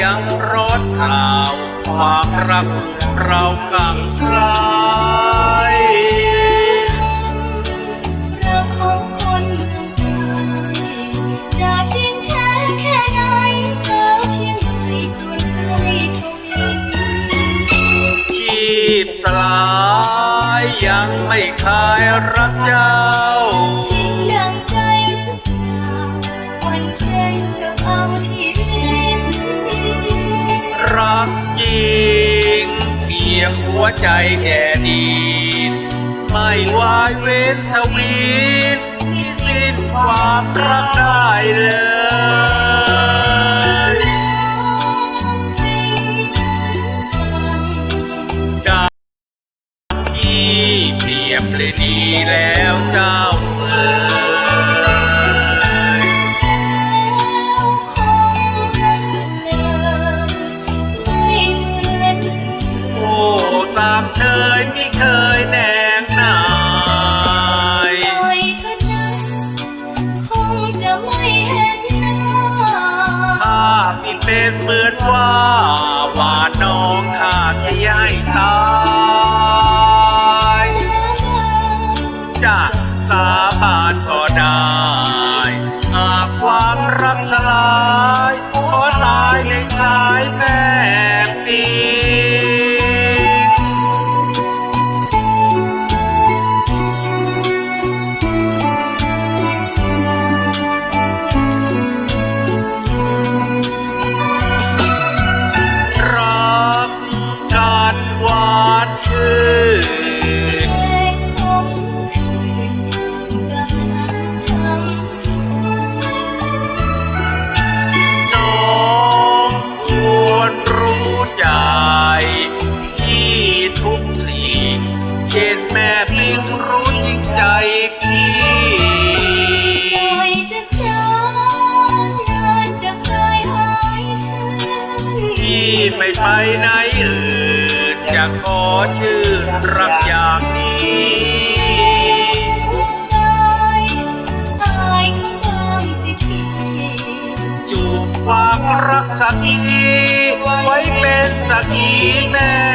ยังร้อนเผาความรักเรากังไกลเราของคนจะจริงแท้แค่ไหนสาวเชียงใหม่คนไทยคงยินชีพสลายยังไม่คลายรักเจ้า รักจริง เพียงหัวใจแก่ดีไม่วายเว้นทวีตที่สิ้นความรักได้เลยจากที่เปรียบเลยดีแล้วเจ้าเอ๋ยามเชยไม่เคยแนงนายข้าที่เป็นเหมือนว่าว่าน้องข้าจะย้ายตายจะสาบานก็ได้ ม่พิงรู้ยิ่งใจพี่ที่ไม่ไปไหนอื่นจะขอชื่นรักอย่างนี้จูบความรักสักทีไว้เป็นสักทีแม่